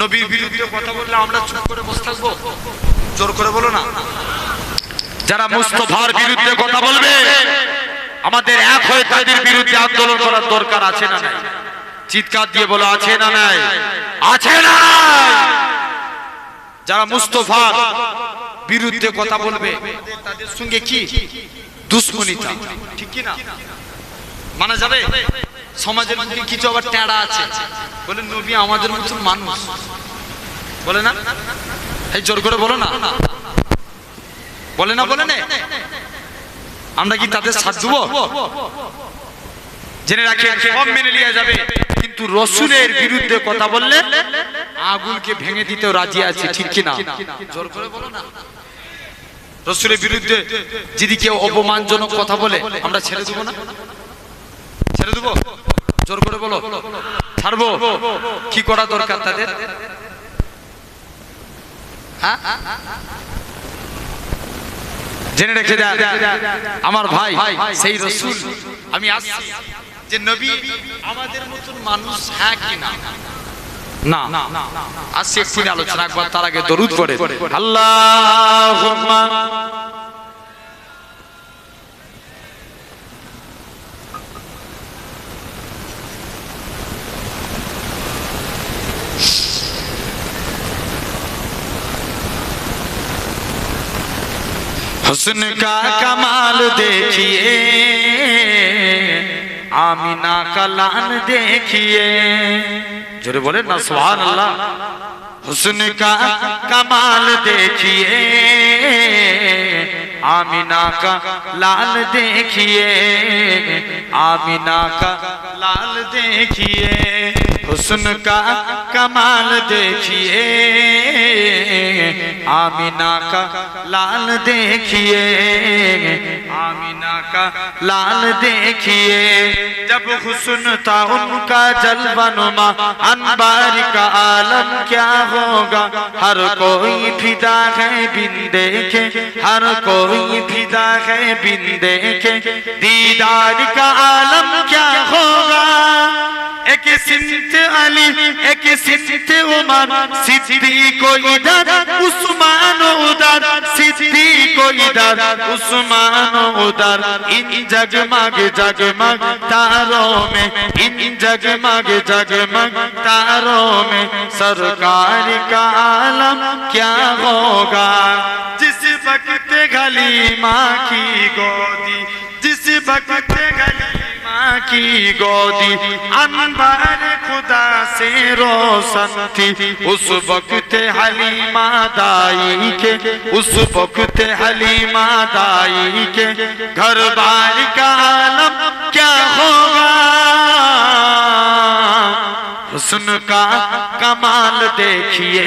নবীর বিরুদ্ধে কথা বললে আমরা চুপ করে বসে থাকব? জোর করে বলো না। যারা মুস্তফার বিরুদ্ধে কথা বলবে, আমাদের এক হয়ে তাদের বিরুদ্ধে আন্দোলন করার দরকার আছে না নাই? চিৎকার দিয়ে বলো, আছে না নাই? আছে না যারা মুস্তফার বিরুদ্ধে কথা বলবে, তাদের সঙ্গে কি? দুশ্মনিতা ঠিক কি না মানা যাবে? সমাজের মধ্যে কিছু আবার টেড়া আছে। বলে, নবী আমাদের মতন মানুষ। বলে না? এই জোর করে বলো না। বলে না বলে না। আমরা কি তাদের সাথ দেবো জেনে রাখে, সব মেনে নিয়ে যাবে। কিন্তু রসুলের বিরুদ্ধে কথা বললে আগুনকে ভেঙে দিতেও রাজি আছে, ঠিক কি না জোর করে বলো না। রসুলের বিরুদ্ধে যদি কেউ অপমানজনক কথা বলে, আমরা ছেড়ে দেবো না? ছেড়ে দেবো? জোর করে বলো। ছাড়বো? কি করা দরকার তাদের? হ্যাঁ? জেনে রেখে আমার ভাই, সেই রসুল। আমি আসছি। যে নবী, আমাদের মতন মানুষ হ্যাঁ না? না। আলোচনা একবার তার আগে দরুদ করে আল্লাহ حسن کا کمال دیکھیے۔ آمینہ کا لان دیکھیے۔ جرے بولے نا، سبحان اللہ۔ حسن کا کمال دیکھیے۔ آمینہ کا لال دیکھیے۔ آمینہ کا لال دیکھیے۔ حسن کا کمال دیکھیے، آمینہ کا لال دیکھیے، آمینہ کا لال دیکھیے۔ جب حسن تھا ان کا جلوہ نما، انبار کا عالم کیا ہوگا؟ ہر کوئی فدا ہے بن دیکھے، ہر کوئی فدا ہے بن دیکھے۔ دیدار کا عالم کیا ہوگا؟ ایک سنت علی، ایک سنت عمر، صدیق و ادار عثمان و ادار صدیق و ادار عثمان و ادار ان جگمگ جگمگ تاروں میں، ان جگمگ جگمگ تاروں میں۔ سرکار کا عالم کیا ہوگا؟ جس وقت گلی ماں کی گودی، جس وقت گلی کی گودی انبر خدا سے روشن تھی۔ اس وقت حلیمہ دائی کے، اس وقت حلیمہ دائی کے۔ گھر بار کا عالم کیا ہوگا؟ حسن کا کمال دیکھئے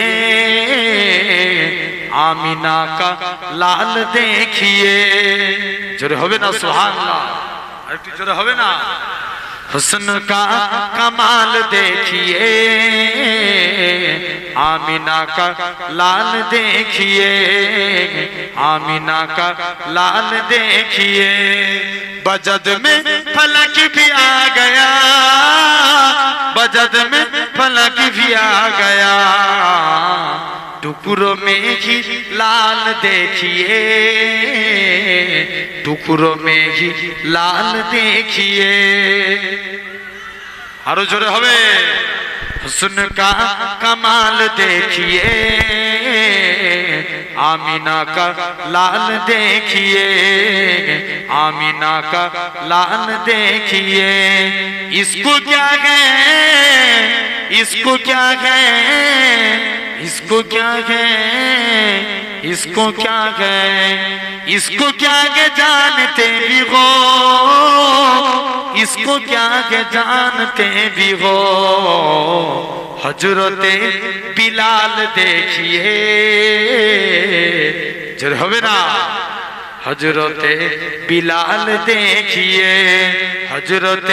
آمینہ کا لال دیکھئے جو ہوئے نا، سبحان اللہ۔ ٹیچر ہوئے نا۔ حسن کا کمال دیکھیے۔ آمینہ کا لال دیکھیے۔ آمینہ کا لال دیکھیے۔ بجد میں پھلک بھی آ گیا۔ بجد میں پھلک بھی آ گیا۔ ٹکرو میں ہی لال دیکھیے ٹکرو میں ہی لال دیکھیے আরো জোরে হবে حسن کا کمال دیکھیے آمینہ کا لال دیکھیے آمینہ کا لال دیکھیے اس کو کیا گئے اس کو کیا گئے اس کو کیا ہے؟ اس کو کیا ہے؟ اس کو کیا کہ جانتے بھی ہو؟ اس کو کیا کہ جانتے بھی ہو؟ حجرت بلال دیکھیے۔ جرحویرہ حجرت بلال دیکھیے۔ حضرت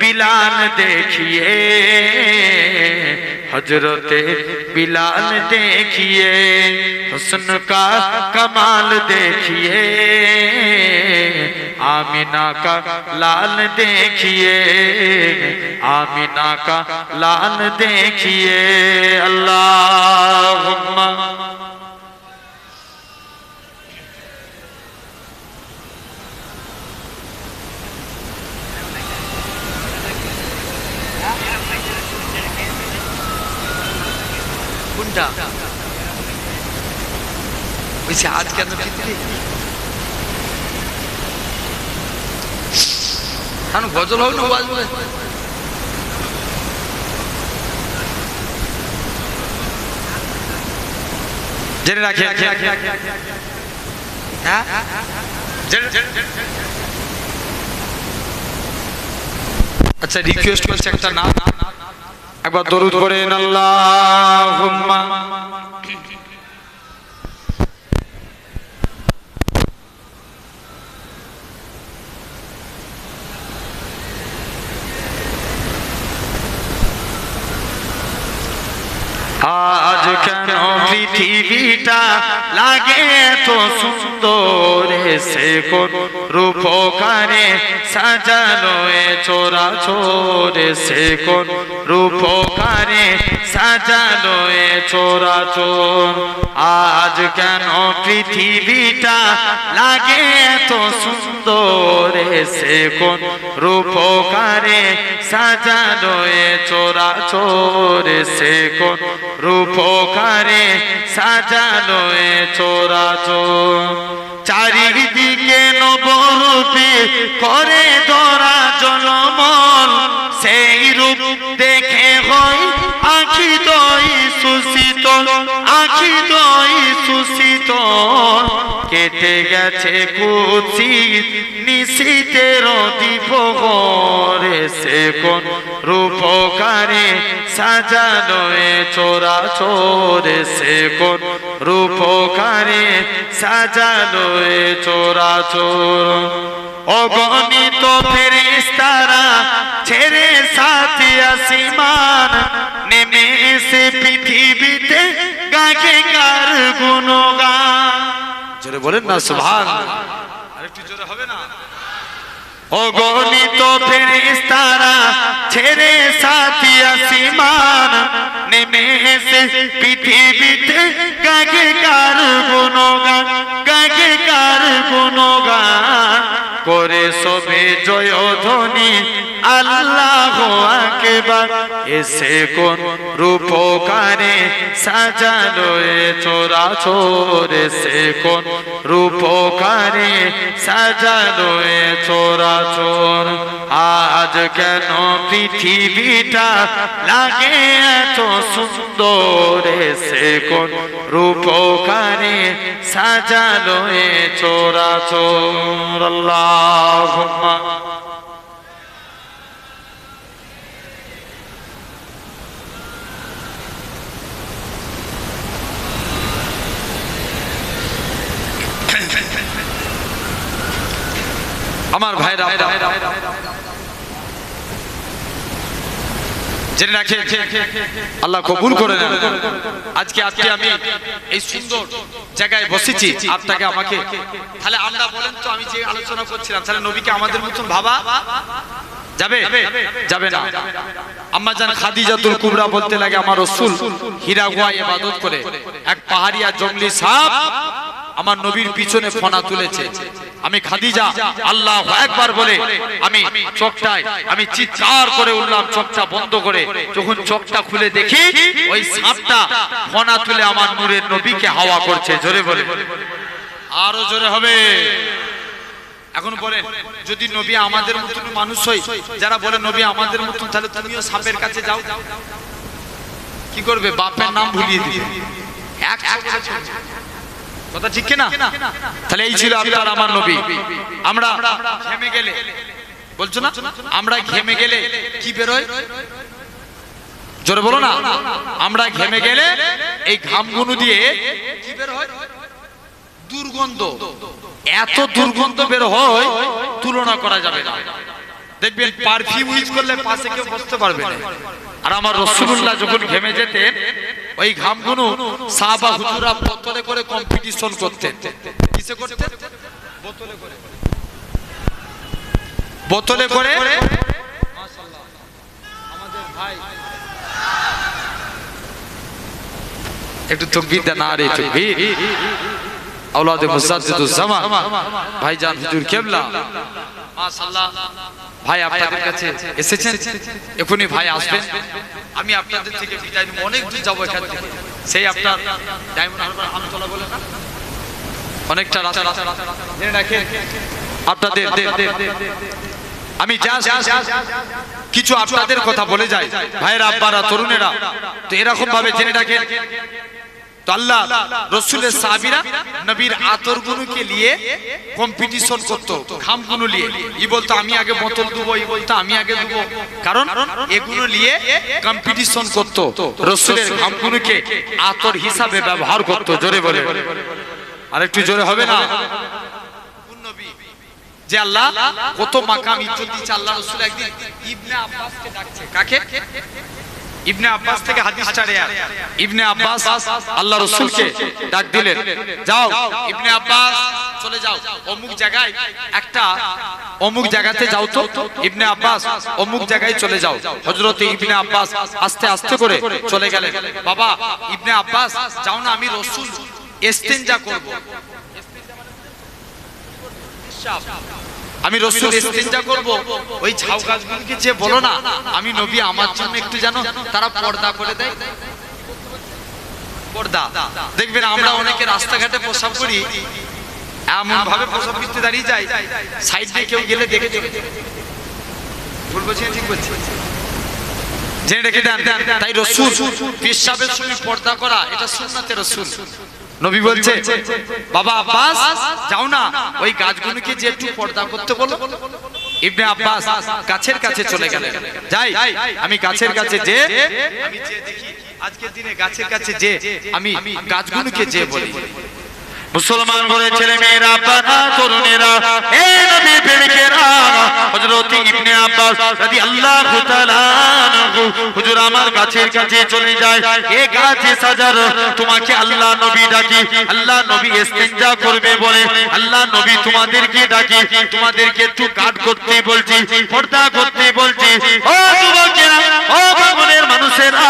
بلال دیکھیے۔ حضرت بلال دیکھئے حسن کا کمال دیکھئے آمینہ کا لال دیکھئے آمینہ کا لال دیکھئے اللہ حکمہ কোনটা বলছি আজ কেন পৃথিবী কেন গজল হবে না বাজবে জেনে রাখি হ্যাঁ? আচ্ছা রিকোয়েস্ট করছে একটা নাম। একবার দরুদ করেন আল্লাহুম্মা। আজ কেন পৃথিবীটা লাগে তো সুন্দর? সে কোন রূপকারে সাজানো চোরা চোর সে কোন রূপকারে সাজানো এ চোরা। চোর আজ কেন পৃথিবীটা লাগে তো সুন্দর? সে কোন রূপকারে সাজানো এ চোরা? চোরে সে কোন রূপকারে সাজানো এ চোরা? চোর চারিদিকে নবরূপে করে ধরা জনমল সেই রূপ দেখে হয় আখি দই সুশীতল, আখি দই সুশীতল। কেটে গেছে কুচিত নিশীতের দীপ ঘরে সে কোন রূপকারে সাজানো চোরা চোরে সে কোন রূপকারে সাজানো চোরা চোর। অগণিত ফেরেস্তারা ছেড়ে সাথে আসিমান, নেমে এসে পৃথিবীতে গাকে কার গুণগান? জোরে বলেন না সুভান আরেকটু জোরে হবে না? অগণিত ফেরেস্তারা ছেড়ে সাথী আসিমান, নেমে এসে পৃথিবীতে গাগে কার গুণগান গাগে কার গুণগান? করে সবে জয় ধ্বনি, আল্লাহ আকেবার। এসে কোন রূপকারে সাজালো চোরা চোরে সে কোন রূপকারে সাজালো চোরা চোর আজ কেন পৃথিবীটা লাগে এত সুন্দর? সে কোন রূপকারে সাজালো এ চোরা চোর আল্লাহ আমার ভাইরা জেনে রাখে আল্লাহ কবুল করে নেন। আজকে আজকে আমি এই সুন্দর জায়গায় বসেছি। আপনাকে আমাকে। তাহলে আমরা বলেন তো আমি যে আলোচনা করছিলাম তাহলে নবীকে আমাদের মতন ভাবা? যাবে? যাবে না। আম্মা জান খাদিজাতুল কুবরা বলতে লাগে আমার রসুল হীরা গুয়া ইবাদত করে। এক পাহাড়িয়া জঙ্গলি সাপ আমার নবীর পিছনে ফনা তুলেছে। আমি খাদিজা, আল্লাহ একবার বলে আমি চোখটায়, আমি চিৎকার করে উঠলাম, চোখটা বন্ধ করে। যখন চোখটা খুলে দেখি, ওই সাপটা ফনা তুলে আমার নূরের নবীকে হাওয়া করছে, জোরে বলে। আরও জোরে হবে। এখন বলে যদি নবী আমাদের মতন মানুষ হই যারা বলে, নবী আমাদের মতন, তাহলে তুমিও সাপের কাছে যাও। কি করবে? বাপের নাম ভুলিয়ে দিবে। এক কথা ঠিক না তাহলে এই ছিল আপনার আমার নবী। আমরা ঘেমে গেলে। বলছো না? আমরা ঘেমে গেলে কি বেরোয়? জোরে বলো না। আমরা ঘেমে গেলে এই ঘামগুলো দিয়ে কি বের হয়? দুর্গন্ধ। এত দুর্গন্ধ বের হয় তুলনা করা যাবে না। দেখবেন পারফিউম ইউজ করলে পাশে কেউ বসতে পারবে না। আর আমার রসুল্লাহ যখন ঘেমে যেতেন ওই ঘামগুলো সাহাবা হুজুরা বোতলে করে কম্পিটিশন করতেন। কিসে করতেন? বোতলে করে? বোতলে করে? আমাদের ভাই একটু তকবীর দেন না রে তকবীর। আওলাদে মুসাদ্দিদুজ জামান। ভাইজান হুজুর কেবলা। মাশাআল্লাহ। ভাই আপনাদের কাছে এসেছেন? এখনই ভাই আসবেন। আমি আপনাদের থেকে বিদায় নিব। অনেক দূর যাব এখান থেকে। সেই আপনার অনেকটা রাস্তা। আপনাদের আমি যা কিছু আপনাদের কথা বলে যাই। ভাইয়েরা, আব্বারা, তরুণেরা। তো এরকম ভাবে জেনে রাখেন। তো আল্লাহ রসুলের সাহাবিরা নবীর আতরগুলোকে নিয়ে কম্পিটিশন করতো খামগুলো নিয়ে। ই বলতো, আমি আগে বোতল দেবো ই বলতো, আমি আগে দেবো কারণ এগুলো নিয়ে কম্পিটিশন করতো, রসুলের খামগুলোকে আতর হিসাবে ব্যবহার করতো, জোরে বলে। আর একটু জোরে হবে না? যে আল্লাহ কত মাকাম ইজ্জত দিচ্ছে, আল্লাহ রসুল একদিন ইবনে আব্বাসকে ডাকছে। কাকে? ইবনে আব্বাস থেকে হাদিসটা রেয়া ইবনে আব্বাস আল্লাহ রসুলকে ডাক দিলেন, যাও, ইবনে আব্বাস, চলে যাও। অমুক জায়গায় একটা, অমুক জায়গাতে যাও তো। ইবনে আব্বাস, অমুক জায়গায় চলে যাও। হযরতে ইবনে আব্বাস আস্তে আস্তে করে চলে গেলেন। বাবা, ইবনে আব্বাস, যাও না, আমি রসুল ইস্তেনজা করব। আমি রসুল ইস্তেঞ্জা করব। ওই ঝাউ গাছগুলোকে যে বলো না আমি নবী আমার জন্য একটু জানো তারা পর্দা করে দেয়। পর্দা দেখবেন আমরা অনেকে রাস্তাঘাটে প্রসাব করি এমন ভাবে প্রসাব করতে দাঁড়িয়ে যাই সাইড দিয়ে কেউ গেলে দেখে দেখে। ভুল বলছি ঠিক বলছি? জেনে রেখে দেন তাই রসুল পেশাবের সঙ্গে পর্দা করা এটা সুন্নাতে রসুল। নবী বলছে বাবা আব্বাস যাও না। ওই গাছগুলোকে যে একটু পর্দা করতে বলো। ইবনে আব্বাস গাছের কাছে চলে গেলেন। যাই আমি গাছের কাছে যে আমি যে দেখি আজকের দিনে গাছের কাছে যে আমি গাছগুলোকে যে বলি। মুসলমান ঘরে ছেলে মেয়েরা বাধা তরুণেরা হে নবী প্রেমিকেরা হযরত ইবনে আব্বাস রাদিয়াল্লাহু তাআলা আনহু। হুজুর আমার গাছের কাছে চলে যায়, এ গাছে সাজার, তোমাকে আল্লাহ নবী ডাকি, আল্লাহ নবী ইস্তেঞ্জা করবে বলে, আল্লাহ নবী তোমাদেরকে ডাকি, তোমাদেরকে একটু গার্ড করতে বলছি, পর্দা করতে বলছি। ও যুবকেরা, ও পাগলের মানুষেরা,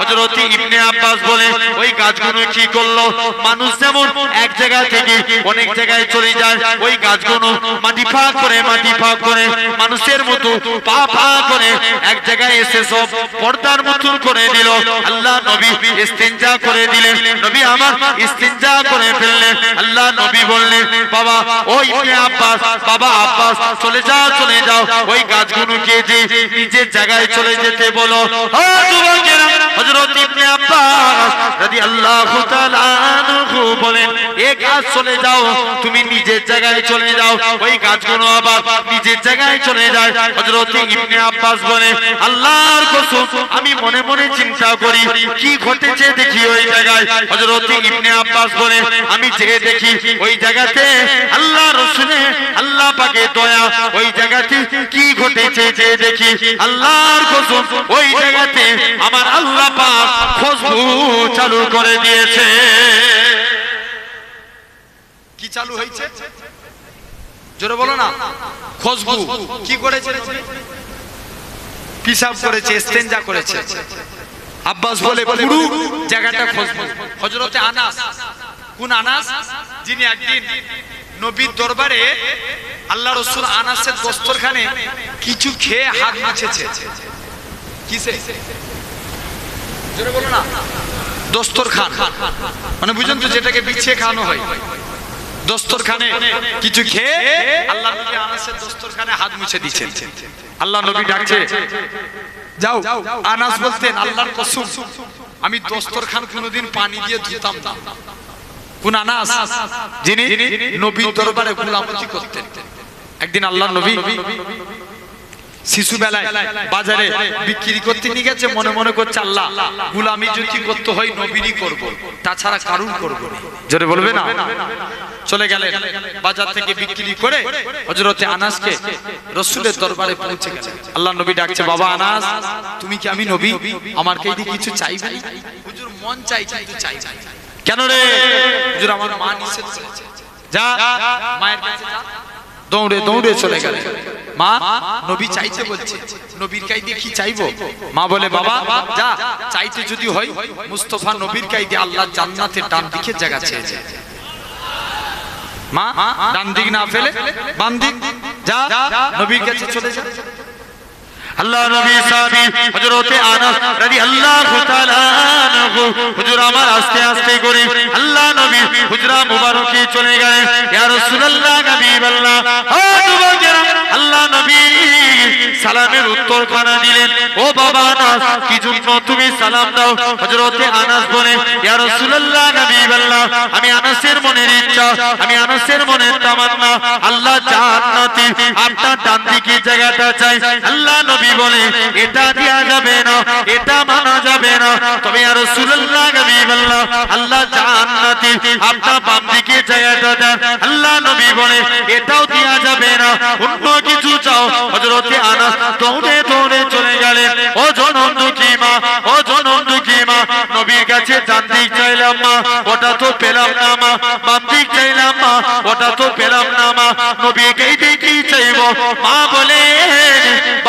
হযরত ইবনে আব্বাস বলে, ওই গাছগুলো কি করল? মানুষ যেমন এক জায়গা থেকে অনেক জায়গায় চলে যায়। ওই গাছগুলো মাটি ফাঁক করে, মাটি ফাঁক করে, মানুষের মতো পা পা করে এক জায়গায় এসে সব পর্দার মতন করে দিল। আল্লাহ নবী ইস্তেঞ্জা করে দিলেন। নবী আমার ইস্তেঞ্জা করে ফেললেন। আল্লাহ নবী বললেন, বাবা, ওই আব্বাস, বাবা আব্বাস, চলে যাও চলে যাও। ওই গাছগুলোকে যে নিজের জায়গায় চলে যেতে বলো। হযরত ইবনে আব্বাস রাদিয়াল্লাহু তাআলা আনহু বলেন এ গাছ চলে যাও, তুমি নিজের জায়গায় চলে যাও। ওই গাছগুলো আবার নিজের জায়গায় চলে যায়। হযরত ইবনে আব্বাস বলে, আল্লাহর কসম, আমি মনে মনে চিন্তা করি, কি ঘটেছে দেখি ওই জায়গায়। হযরত ইবনে আব্বাস বলে, আমি যে দেখি ওই জায়গাতে আল্লাহ রসুলে, আল্লাহ পাকে দয়া, ওই জায়গাতে কি ঘটেছে যে দেখি। আল্লাহর কসম, ওই জায়গাতে আমার আল্লাহ পাক খুশবু চালু করে দিয়েছে। কি চালু হয়েছে? জোরে বলো না। খুশবু কি করেছে? পিসাব করেছে ইস্তেঞ্জা করেছে। আব্বাস বলে পুরো জায়গাটা খুশবু হযরতে আনাস। কোন আনাস? যিনি একদিন নবীর দরবারে আল্লাহ রসুল আনাসের দস্তরখানে কিছু খেয়ে হাত মুছেছে। কিসে? জোরে বলো না। দস্তরখান। মানে বুঝুন তো যেটাকে বিছিয়ে খাওয়ানো হয়। দস্তরখানে। কিছু খেয়ে আল্লাহ নবী আনাসের দস্তরখানে হাত মুছে আল্লাহ নবী ডাকছে, যাও, আনাস বলতেন, আল্লাহর কসম, আমি দস্তরখান কোনোদিন পানি দিয়ে ধুতাম না। কোন আনাস? যিনি নবীর দরবারে গোলামতি করতেন। একদিন আল্লাহ নবী শিশু বেলায় বাজারে বিক্রি করতে নিয়ে গেছে, মনে মনে করছে, আল্লাহ, গুলামি যদি করতে হয়, নবীরই করব। তাছাড়া কারুর করব জোরে বলবে না? চলে গেলেন, বাজার থেকে বিক্রি করে হযরতে আনাসকে রসুলের দরবারে পৌঁছে গেলেন। আল্লাহ নবী ডাকছে, বাবা আনাস, তুমি কি আমি নবী? আমার কে কিছু চাইবে? হুজুর, মন চাই চাই চাই কেন রে? হুজুর, আমার মা নিষেধ করেছে। যা মায়ের কাছে যা। দৌড়ে দৌড়ে চলে গেল মা, নবী চাইতে বলছে। নবীর কাই কি চাইব? মা বলে, বাবা, যা, চাইতে যদি হয়, মুস্তফা নবীর কাই দিয়ে আল্লাহ জান্নাতের ডান দিকে জায়গা চেয়েছে মা ডান দিক না ফেলে বাম দিক যা নবীর কাছে চলে যা। আল্লাহ নবী সাহাবী হযরতে আনাস রাদিয়াল্লাহু তাআলা আনহু। হুজুর আমার আস্তে আস্তে করে আল্লাহ নবী হুজরা মুবারকে চলে গেলেন। ইয়া রাসূলুল্লাহ হাবিবাল্লাহ ও যুবকেরা, আল্লাহ নবী সালামের উত্তর খানা দিলেন। ও বাবা আনাস, কি জন্য তুমি সালাম দাও? হযরতে আনাস বলে, ইয়া রাসূলুল্লাহ হাবিবাল্লাহ আমি আনাসের মনের ইচ্ছা, আমি আনাসের মনের তামান্না। আল্লাহ জান্নাতে, আপনার ডান দিকে জায়গাটা চাই। আল্লাহ নবী বলে এটা দেয়া যাবে না, এটা মানা যাবে না। তবে আর রাসূলুল্লাহ হাবিবাল্লাহ আল্লাহ জান্নাতে আপনার বাম দিকে জায়গাটা দেন আল্লাহ নবী বলে, এটাও দেয়া যাবে না, অন্য কিছু চাও। হযরতে আনাস দৌড়ে দৌড়ে চলে গেলেন, ও জনম দুঃখী মা, ও জনম দুঃখী মা? নবীর কাছে ডান চাইলাম মা, ওটা তো পেলাম না মা। বাম দিক চাইলাম মা, ওটা তো পেলাম না মা। নবীকেই দেখি চাইব? মা বলে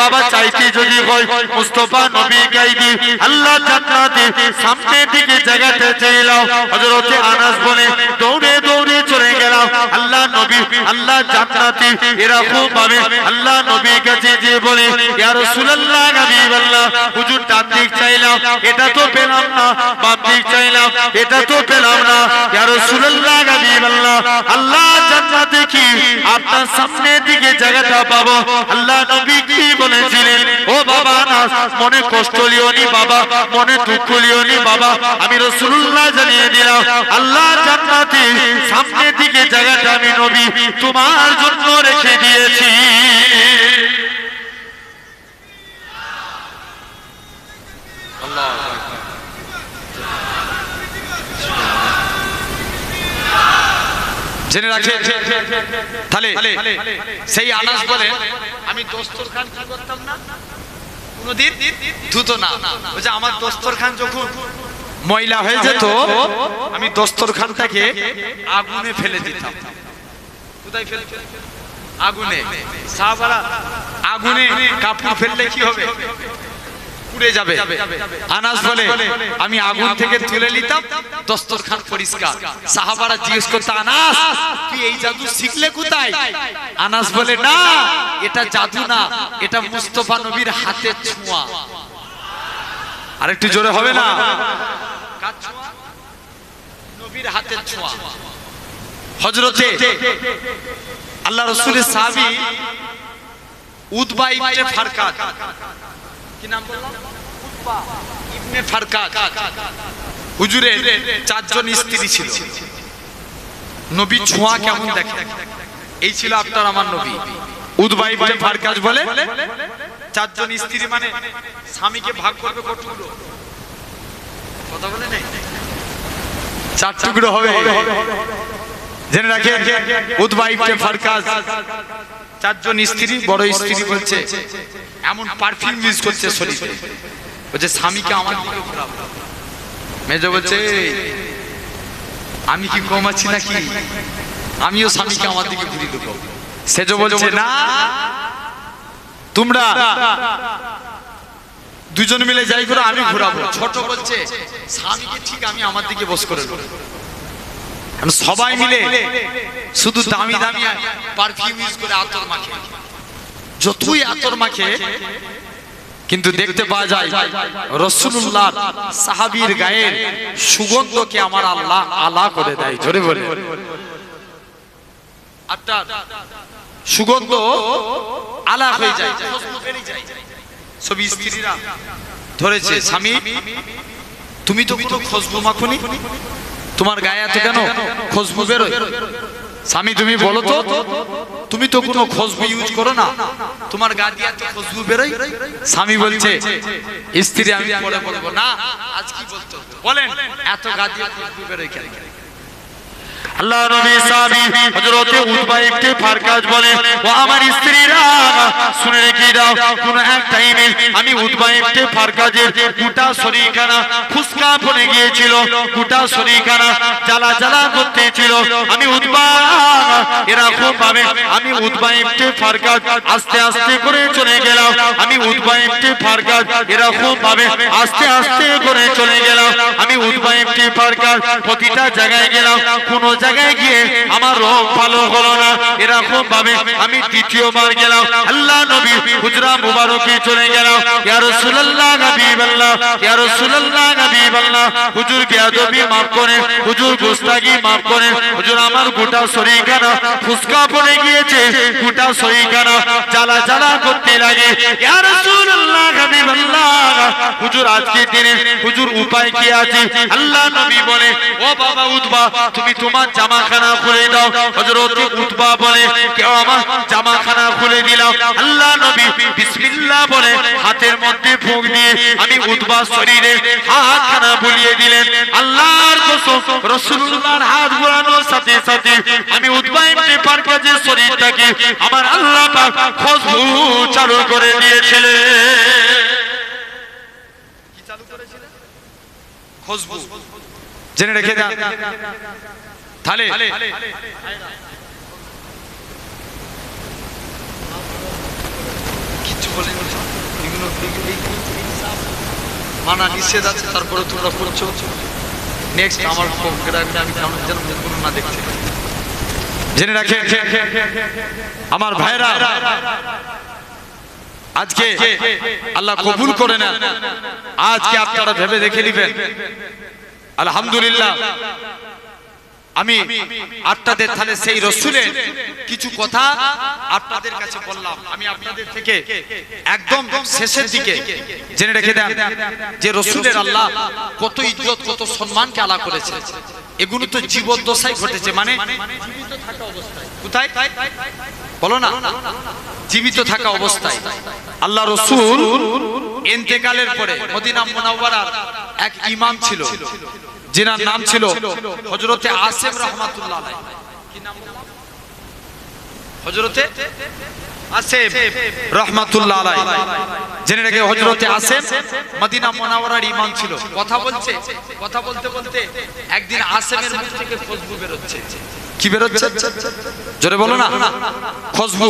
বাবা চাইতে যদি হয় মুস্তফা নবী গাইবি, আল্লাহ জান্নাতে সামনের দিকে জায়গাতে চাইলাম। হযরতে আনাস বলে, দৌড়ে দৌড়ে চলে গেলাম। আল্লাহ নবী, আল্লাহ জান্নাতে এরকম ভাবে আল্লাহ নবীর কাছে যে বলে, ইয়া রাসূলুল্লাহ, হাবিবাল্লাহ, হুজুর ডান দিক চাইলাম, এটা তো পেলাম না, বাম দিক চাইলাম, এটা তো পেলাম না। ইয়া রাসূলুল্লাহ, হাবিবাল্লাহ, আল্লাহ জান্নাতে কি? আপনার সামনের দিকে জায়গাটা পাবো। আল্লাহ নবী বাবা না মনে কষ্ট লিও নি বাবা মনে দুঃখ লিও নি বাবা। আমি রাসূলুল্লাহ জানিয়ে দিলাম আল্লাহ জান্নাতে সামনের দিকে জায়গাটা আমি নবী তোমার জন্য রেখে দিয়েছি। জেনে রাখে তাহলে সেই আনাস বলে আমি দস্তরখান কি করতাম না? কোনদিন ধুত না। বলছে আমার দস্তরখান যখন ময়লা হয়ে যেত আমি দস্তরখানটাকে আগুনে ফেলে দিতাম। কোথায় ফেলে আগুনে। সাহাবারা আগুনে কাপড় ফেললে কি হবে? পুড়ে যাবে। আনাস বলে আমি আগুন থেকে তুলে নিতাম দস্তরখান পরিষ্কার। সাহাবারা জিজ্ঞেস করতে আনাস তুই এই জাদু শিখলে কোথায়? আনাস বলে না এটা জাদু না এটা মুস্তফা নবীর হাতের ছোঁয়া। আরেকটু জোরে হবে না? নবীর হাতের ছোঁয়া। হজরতে আল্লাহ রসুলের সাহাবী উদবা ইবনে ফারকাত। কি নাম বললাম? উতবা ছিল। নবী ছোঁয়া কেমন দেখে এই ছিল আপনার, আমার নবী। উদবা ইবনে ফারকাত বলে, চারজন স্ত্রী মানে স্বামীকে চার টুকরো হবে। জেনে রাখেন উদবা ইবনে ফারকাত চারজন স্ত্রী বড় স্ত্রী বলছে এমন পারফিউম ইউজ করছে শরীরে। বলছে স্বামীকে আমার মেজো বলছে আমি কি কম আছি নাকি? আমিও স্বামীকে আমার দিকে ঘুরিয়ে দেবো। সেজো বলছে না তোমরা দুজন মিলে যাই করে আমি ঘোরাবো। ছোট বলছে স্বামীকে ঠিক আমি আমার দিকে বস করে দেবো। সবাই মিলে শুধু দামি দামি পারফিউম ইউজ করে আতর মাখে। যতই আতর মাখে কিন্তু দেখতে পাওয়া যায় রসুল্লাহ সাহাবীর গায়ের সুগন্ধকে আমার আল্লাহ আলা করে দেয় জোরে বলে। আপনার সুগন্ধ আলা হয়ে যায়। সব স্ত্রীরা ধরেছে স্বামী তুমি তো কোনো খুশবু মাখুনি তোমার গায়ে এত কেন? খুশবু বেরোয়। স্বামী, তুমি বলো তো, তুমি তো কোনো খুশবু ইউজ করো না। তোমার গা দিয়ে এত খুশবু বেরোয়? স্বামী বলছে, স্ত্রী, আমি পরে বলব। না, আজ কি বলতো? বলেন, এত গা দিয়ে খুশবু বেরোয় কেন? আল্লাহ নবী সাহাবী হযরতে উতবা ইবনে ফারকাজ বলে ও আমার স্ত্রীরা, শুনে রেখে দাও, কোন এক টাইমে আমি উতবা ইবনে ফারকাজের গোটা শরীরখানা ফুসকা পড়ে গিয়েছিল, গোটা শরীরখানা জ্বালা জ্বালা করতেছিল আমি উতবা এরকম ভাবে আমি উতবা ইবনে ফারকাজ আস্তে আস্তে করে চলে গেলাম। আমি উতবা ইবনে ফারকাজ এরকম ভাবে আস্তে আস্তে করে চলে গেলাম। আমি উতবা ইবনে ফারকাজ প্রতিটা জায়গায় গেলাম, কোন জায়গায় গিয়ে আমার রোগ ভালো হলো না। এরকম ভাবে, আমি দ্বিতীয়বার গেলাম। আল্লাহ নবী হুজরা মুবারকে চলে গেলাম। ইয়া রাসূলুল্লাহ হাবিবাল্লাহ ইয়া রাসূলুল্লাহ হাবিবাল্লাহ হুজুর বেয়াদবি maaf করেন হুজুর গুস্তাগি maaf করেন হুজুর আমার গোটা শরীরখানা ফুসকা পড়ে গিয়েছে, গোটা শরীরখানা জ্বালা জ্বালা করতে লাগে। ইয়া রাসূলুল্লাহ হাবিবাল্লাহ হুজুর আজকে দিনে, হুজুর উপায় কি আছে? আল্লাহ নবী বলে, ও বাবা উতবা তুমি তোমার জামাখানা খুলে দাও। হযরত উতবা বলে কেউ আমার জামাখানা খুলে দিলাম। আল্লাহ নবী বিসমিল্লাহ বলে হাতের মধ্যে ফুঁক দিয়ে আমি উতবা শরীরে হাতখানা বুলিয়ে দিলেন। আল্লাহর কসম রাসূলুল্লাহর হাত ঘোরানোর সাথে সাথে আমি উতবা ইবনে পারকাজের শরীরটাকে আমার আল্লাহ পাক খুশবু চালু করে দিয়েছিলেন। খুশবু জেনে রেখে দেন তাহলে কিচ্ছু বলেন এগুলো সব মানা নিষেধ আছে তারপরে তোমরা করছ নেক্সট আমার প্রোগ্রামে আমি কেমন যেন কোনো না দেখছি। জেনে রাখে। আমার ভাইরা আজকে আল্লাহ কবুল করে নেন। আজকে আপনারা ভেবে দেখে নিবেন। আলহামদুলিল্লাহ। আমি আপনাদের তাহলে সেই রসুলের কিছু কথা আপনাদের কাছে বললাম। আমি আপনাদের থেকে একদম শেষের দিকে জেনে রেখে দেন যে রসুলের আল্লাহ কত ইজ্জত, কত সম্মানকে আলা করেছে। এগুলো তো জীবদ্দশায় ঘটেছে। মানে বলো না। জীবিত থাকা অবস্থায়। আল্লাহ রসুল এন্তেকালের পরে মদিনা মোনাওয়ারার এক ইমাম ছিল। যেনার নাম ছিল হজরতে আসেম রহমাতুল্লাহ আলাইহি। কি নাম হজরতে আসেম রহমাতুল্লাহ। জেনে রেখে হজরতে আসেম মদিনা মোনাওয়ারার ইমাম ছিল। কথা বলছে কথা বলতে বলতে একদিন আসেমের মুখ থেকে খুশবু বেরোচ্ছে। কি বেরোচ্ছে? জোরে বলো না। খুশবু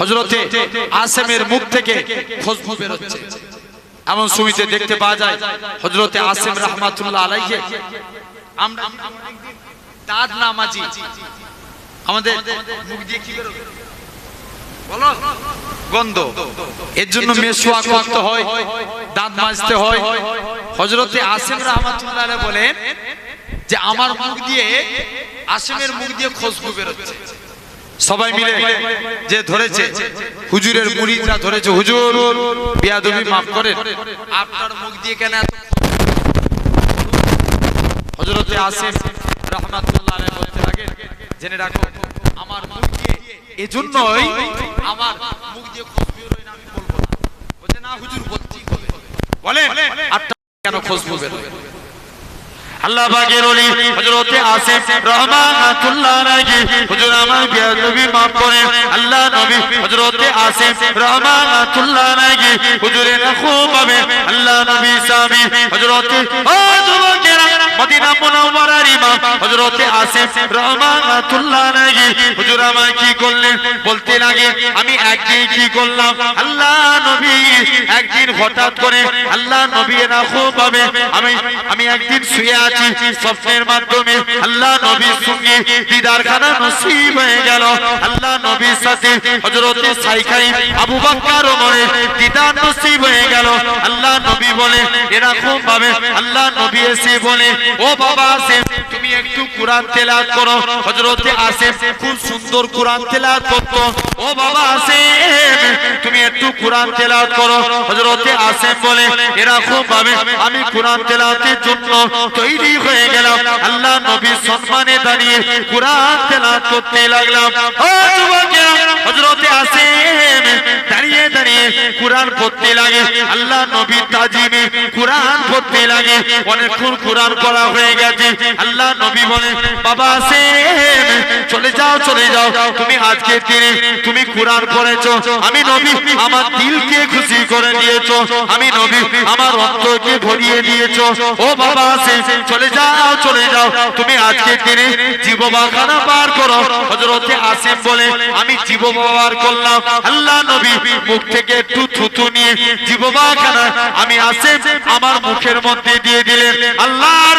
হজরতে আসেমের মুখ থেকে খুশবু বেরোচ্ছে। এমন সুমিতে দেখতে পাওয়া যায় হজরতে আসেম রহমাতুল্লাহ আলাইহি। আমরা দাঁত নামাজি। আমাদের মুখ দিয়ে কি বেরোবে? বলো। গন্ধ। এর জন্য মেসোয়া করতে হয় দাঁত মাজতে হয়। হজরতে আসেম রহমাতুল্লাহ বলেন যে আমার মুখ দিয়ে আসেমের মুখ দিয়ে খুশবু বেরোচ্ছে। সবাই মিলে যে ধরেছে হুজুরের মুরিদরা ধরেছে হুজুর বিয়াদবি মাফ করেন। আপনার মুখ দিয়ে কেন হজরতে আসিফ রহমাতুল্লাহ আলাইহি বলতে লাগে জেনে রাখো আমার মুখ দিয়ে এজন্যই আমার মুখ দিয়ে আমি বলব না। বলছে না হুজুর হবে। বলেন আপনার কেন খুশবু বেরোয় আল্লাহ পাকের ওলি হযরতে আসিফ রহমাতুল্লাহ আলাইহি হুজুর আমার বিয়াদবি maaf করেন আল্লাহ নবী হযরতে আসিফ রহমাতুল্লাহ আলাইহি হুজুরের খুব ভাবে আল্লাহ নবী সাহাবী হযরতে ও যুবকেরা মদিনা মুনাওয়ারার ইমাম হযরতে আসিফ রহমাতুল্লাহ আলাইহি। হুজুর আমার কি করলেন? বলতে লাগে আমি একদিন কি করলাম? আল্লাহ নবী, একদিন হঠাৎ করে আল্লাহ নবী খুব ভাবে আমি আমি একদিন শুয়ে আছি, স্বপ্নের মাধ্যমে আল্লাহ নবীর সঙ্গে দিদার খানা নসিব হয়ে গেল। আল্লাহ নবীর সাথে হযরতে সাইখাই আবু বকর ওমরের দিদার নসিব হয়ে গেল। আল্লাহ নবী বলে এরা এরকম ভাবে আল্লাহ নবী এসে বলে ও বাবা আসেম, তুমি একটু কোরআন তেলাওয়াত করো। হযরতে আসেম খুব সুন্দর কোরআন তেলাওয়াত করতো। ও বাবা আসেম, তুমি একটু কোরআন তেলাওয়াত করো। হযরতে আসেম বলে, এরকম ভাবে আমি কোরআন তেলাওয়াতের জন্য তৈরি হয়ে গেলাম। আল্লাহ নবীর সম্মানে দাঁড়িয়ে কোরআন তেলাওয়াত করতে লাগলাম। ও যুবকেরা, হযরতে আসেম দাঁড়িয়ে দাঁড়িয়ে কোরআন পড়তে লাগে। আল্লাহ নবীর তাজিমে কোরআন পড়তে লাগে। অনেকক্ষণ কোরআন পড়া হয়ে গেছে। আল্লাহ নবী বলে, বাবা আসেম চলে যাও চলে যাও। তুমি আজকে দিনে তুমি কোরআন পড়েছো। আমি নবী, আমার দিলকে খুশি করে দিয়েছ। আমি নবী, আমার অন্তরকে ভরিয়ে দিয়েছ। ও বাবা আসেম চলে যাও চলে যাও। তুমি আজকে দিনে জীববাখানা পার করো। হযরতে আসিম বলে, আমি জীববার করলাম। আল্লাহ নবী, মুখ থেকে একটু থুতু নিয়ে জীববাখানা আমি আসিম, আমার মুখের মধ্যে দিয়ে দিলেন। আল্লাহর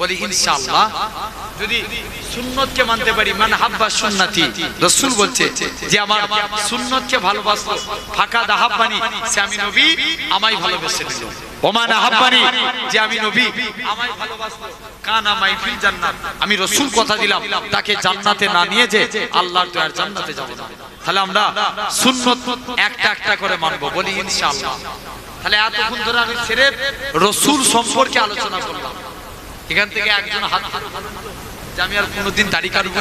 বলি, ইনশাআল্লাহ, যদি সুন্নতকে মানতে পারি, মান হাব্বা সুন্নতি, রাসূল বলছে যে আমার সুন্নতকে ভালোবাসলো, ফাঁকা দাহাব্বানি, সে আমি নবী, আমায় ভালোবেসে নিল ওমান আহাব্বানি যে আমি নবী, আমায় ভালোবাসলো। কান আমায় ফিল জান্নাত, আমি রসুল কথা দিলাম, তাকে জান্নাতে না নিয়ে যে আল্লাহর দয়ার জান্নাতে যাব না। তাহলে আমরা সুন্নত একটা একটা করে মানবো, বলি, ইনশাআল্লাহ। তাহলে এতক্ষণ ধরে আমি ছেড়ে রসুল সম্পর্কে আলোচনা করলাম। এখান থেকে একজন হাত যে আমি আর কোনোদিন দাড়ি কাটবো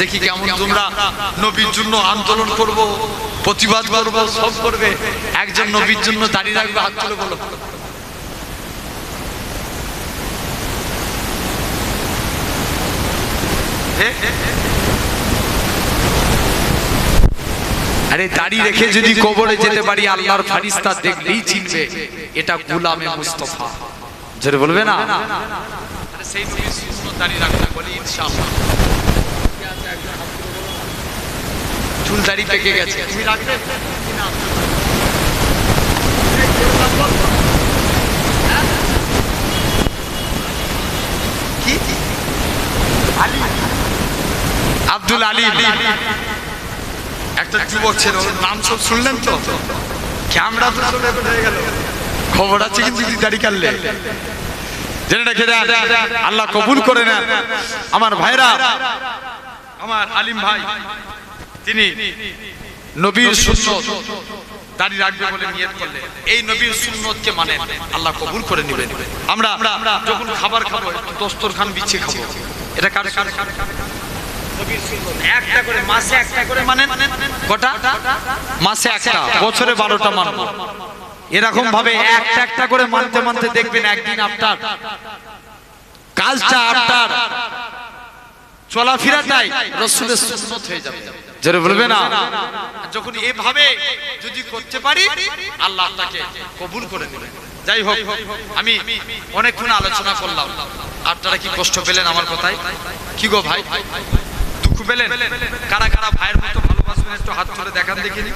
দেখি কেমন তোমরা নবীর জন্য আন্দোলন করব প্রতিবাদ করব সব করবে। একজন নবীর জন্য দাঁড়িয়ে রাখবে হাত তুলে বলো। আরে দাড়ি রেখে যদি কবরে যেতে পারি আল্লাহর ফারিস্তা দেখলেই চিনবে এটা গুলামে মুস্তফা। জোরে বলবে না? সেই নবীর সুন্নত দাড়ি রাখবে বলি ইনশাআল্লাহ। চুল দাড়ি পেকে গেছে। তুমি রাখবে? কি? আব্দুল আলী। একটা যুবক ছিল নাম সব শুনলেন তো? ক্যামেরা তো হয়ে গেল। খবর আছে কিন্তু দাড়ি কাটলে। জেনে রেখে দেন, আল্লাহ কবুল করে নেন। আমার ভাইরা, আমার আলিম ভাই, তিনি নবীর সুন্নত দাড়ি রাখবে বলে নিয়ত করলেন এই নবীর সুন্নতকে মানে আল্লাহ কবুল করে নেবেন। আমরা যখন খাবার খাব, দস্তরখান বিছিয়ে খাব। এটা কার কার। একটা করে মাসে একটা করে মানে কটা মাসে একটা, বছরে বারোটা মানবো এরকম ভাবে একটা একটা করে মানতে মানতে দেখবেন একদিন আপনার কাজটা আপনার। চলাফেরাটাই রসুলের সুন্নত হয়ে যাবে। জোরে বলবে না। যখন এভাবে যদি করতে পারি আল্লাহ তাকে কবুল করে নেবেন যাই হোক আমি অনেকক্ষণ আলোচনা করলাম। আপনারা কি কষ্ট পেলেন আমার কথায়? কি গো ভাই? দুঃখ পেলেন? কারা কারা ভাইয়ের মতো ভালোবাসবেন একটু হাত ধরে দেখান দেখিনি